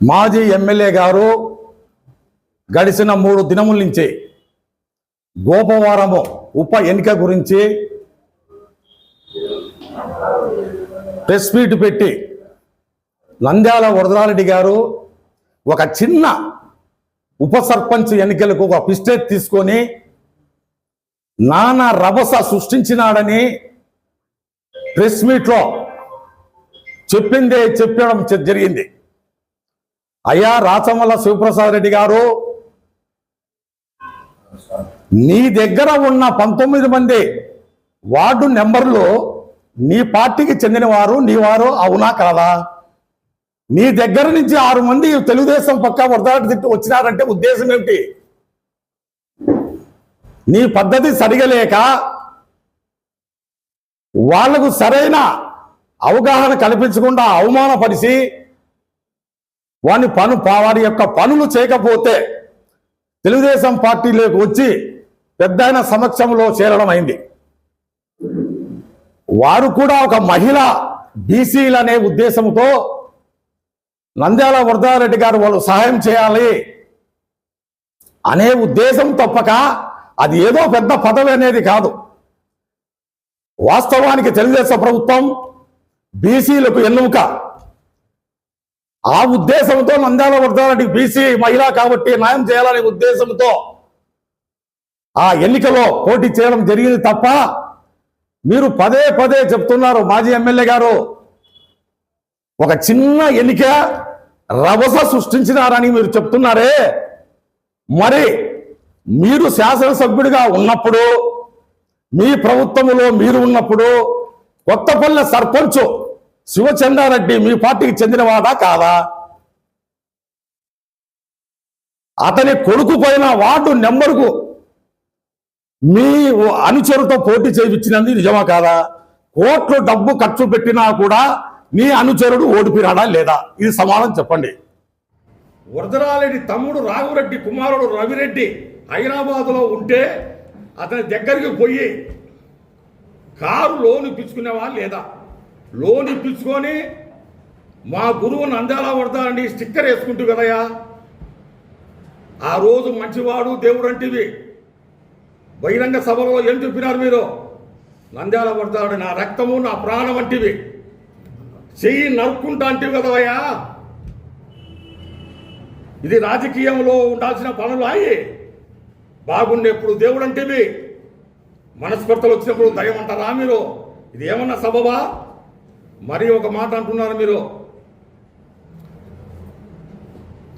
మాజీ ఎమ్మెల్యే గారు గడిచిన మూడు దినముల నుంచి గోపవారము ఉప ఎన్నిక గురించి ప్రెస్ మీట్ పెట్టి నంద్యాల వరదరారెడ్డి గారు ఒక చిన్న ఉప సర్పంచ్ ఎన్నికలకు ఒక పిస్టేట్ తీసుకొని నానా రభస సృష్టించినాడని ప్రెస్ మీట్లో చెప్పిందే చెప్పడం జరిగింది. అయ్యా రాచమల్ల శివప్రసాద్ రెడ్డి గారు నీ దగ్గర ఉన్న పంతొమ్మిది మంది వార్డు నెంబర్లు నీ పార్టీకి చెందినవారు నీవారు నీ వారు అవునా కాదా? నీ దగ్గర నుంచి ఆరు మంది తెలుగుదేశం పక్క వరదాటి తిట్టు వచ్చినారంటే ఉద్దేశం ఏమిటి? నీ పద్ధతి సరిగలేక వాళ్ళకు సరైన అవగాహన కల్పించకుండా అవమానపరిచి వాని పను వారి యొక్క పనులు చేయకపోతే తెలుగుదేశం పార్టీలోకి వచ్చి పెద్ద సమక్షంలో చేరడం అయింది వారు కూడా ఒక మహిళ బీసీలు అనే ఉద్దేశంతో నంద్యాల వరదారెడ్డి గారు వాళ్ళు సహాయం చేయాలి అనే ఉద్దేశం తప్పక అది ఏదో పెద్ద పదవి అనేది కాదు. వాస్తవానికి తెలుగుదేశం ప్రభుత్వం బీసీలకు ఎన్నుక ఆ ఉద్దేశంతో నంద్యాల వరదారెడ్డి బీసీ మహిళ కాబట్టి న్యాయం చేయాలనే ఉద్దేశంతో ఆ ఎన్నికలో పోటీ చేయడం జరిగింది తప్ప మీరు పదే పదే చెప్తున్నారు మాజీ ఎమ్మెల్యే గారు. ఒక చిన్న ఎన్నిక రభస సృష్టించినారని మీరు చెప్తున్నారే. మరి మీరు శాసనసభ్యుడిగా ఉన్నప్పుడు మీ ప్రభుత్వంలో మీరు ఉన్నప్పుడు కొత్తపల్లె సర్పంచ్ శివచంద్రారెడ్డి మీ పార్టీకి చెందినవాడా కాదా? అతని కొడుకు పోయిన వార్డు నెంబర్కు మీ అనుచరుతో పోటీ చేయించినది నిజమా కాదా? కోట్లు డబ్బు ఖర్చు పెట్టినా కూడా నీ అనుచరుడు ఓడిపిరాడా లేదా? ఇది సమాధానం చెప్పండి. వరదరారెడ్డి తమ్ముడు రాఘురెడ్డి కుమారుడు రవిరెడ్డి హైదరాబాద్లో ఉంటే అతని దగ్గరికి పోయి కారు లోన్ ఇప్పించుకునేవా లేదా? లోన్ ఇప్పించుకొని మా గురువు నంద్యాల పడతానండి స్టిక్కర్ వేసుకుంటూ కదయ్యా. ఆ రోజు మంచివాడు దేవుడు అంటివి బహిరంగ సభలో ఏం చెప్పినారు మీరు? నంద్యాల పడతాడు నా రక్తము నా ప్రాణం వంటివి చెయ్యి నరుక్కుంటా అంటివి కదవయ్యా ఇది రాజకీయంలో ఉండాల్సిన పనులు అయ్యి బాగుండేప్పుడు దేవుడు అంటేవి మనస్పర్ధలు వచ్చినప్పుడు దయమంటారా మీరు? ఇది ఏమన్నా సబబా? మరి ఒక మాట అంటున్నారు మీరు.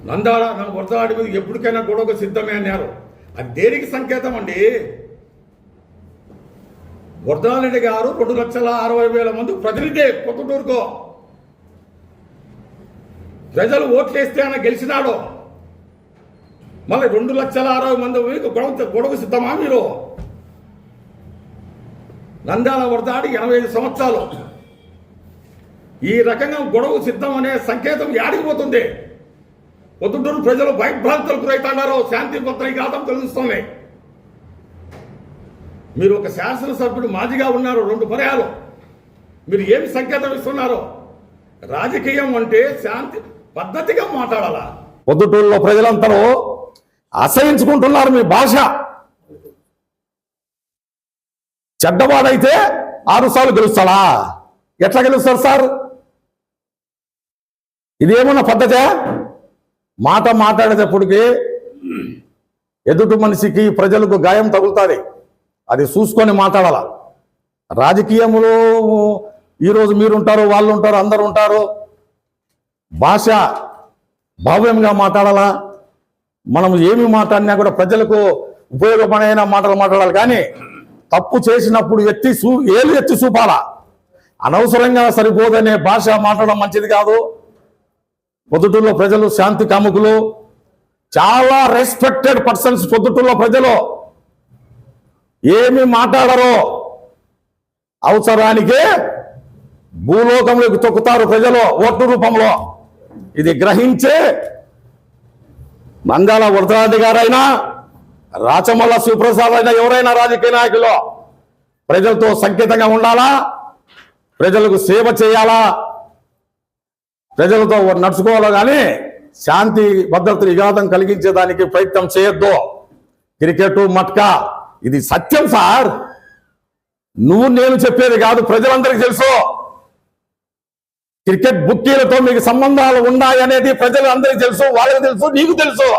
నందాడ నా వరదాడి మీద ఎప్పటికైనా గొడవకు సిద్ధమే అన్నారు. అది దేనికి సంకేతం అండి? వరదారెడ్డి గారు రెండు లక్షల అరవై వేల మంది ప్రతినిధి పొద్దుటూరుకో ప్రజలు ఓట్లేస్తే ఆయన గెలిచినాడు. మళ్ళీ రెండు లక్షల అరవై మంది గొడవ గొడవ సిద్ధమా మీరు? నందాల వరదాడి ఎనభై ఐదు సంవత్సరాలు. ఈ రకంగా గొడవ సిద్ధం అనే సంకేతం యాడికిపోతుంది పొద్దుటూరు ప్రజలు భయభ్రాంతులకు గురవుతున్నారు శాంతి భద్రత కాదని తెలుస్తుంది. మీరు ఒక శాసనసభ్యుడు మాదిగా ఉన్నారు రెండు పర్యాలు. మీరు ఏమి సంకేతం ఇస్తున్నారు? రాజకీయం అంటే శాంతి పద్ధతిగా మాట్లాడాలా? పొద్దుటూరులో ప్రజలందరూ అసహించుకుంటున్నారు మీ భాష. చెడ్డవాడైతే ఆరు సార్లు గెలుస్తాడా? ఎట్లా గెలుస్తారు సార్? ఇదేమన్నా పద్ధతే? మాట మాట్లాడేటప్పటికి ఎదుటి మనిషికి ప్రజలకు గాయం తగులుతుంది. అది చూసుకొని మాట్లాడాల. రాజకీయంలో ఈరోజు మీరు ఉంటారు వాళ్ళు ఉంటారు అందరు ఉంటారు భాష భావ్యంగా మాట్లాడాలా? మనం ఏమి మాట్లాడినా కూడా ప్రజలకు ఉపయోగపడైన మాటలు మాట్లాడాలి. కానీ తప్పు చేసినప్పుడు ఎత్తి చూ ఏలు ఎత్తి చూపాలా? అనవసరంగా సరిపోదనే భాష మాట్లాడడం మంచిది కాదు. పొద్దుటూరులో ప్రజలు శాంతి కాముకులు చాలా రెస్పెక్టెడ్ పర్సన్స్ పొద్దుటూరులో ప్రజలు. ఏమి మాట్లాడరో అవసరానికే భూలోకంలోకి తొక్కుతారు ప్రజలు ఓటు రూపంలో. ఇది గ్రహించే మందాల వరదరాజు గారైనా రాచమల్ల శివప్రసాద్ అయినా ఎవరైనా రాజకీయ నాయకులు ప్రజలతో సంకేతంగా ఉండాలా? ప్రజలకు సేవ చేయాలా? ప్రజలతో నడుచుకోవాలో కానీ శాంతి భద్రతలు విఘాతం కలిగించేదానికి ప్రయత్నం చేయొద్దు. క్రికెట్ మట్కా. ఇది సత్యం సార్. నువ్వు నేను చెప్పేది కాదు ప్రజలందరికీ తెలుసు. క్రికెట్ బుక్కీలతో మీకు సంబంధాలు ఉన్నాయనేది ప్రజలందరికీ తెలుసు వాళ్ళకి తెలుసు నీకు తెలుసు.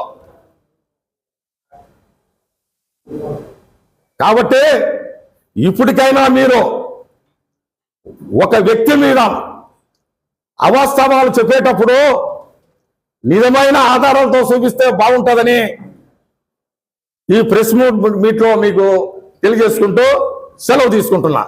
కాబట్టి ఇప్పటికైనా మీరు ఒక వ్యక్తి మీద అవాస్తవాలు చెప్పేటప్పుడు నిజమైన ఆధారాలతో చూపిస్తే బాగుంటుందని ఈ ప్రెస్ మీట్లో మీకు తెలియజేసుకుంటూ సెలవు తీసుకుంటున్నా.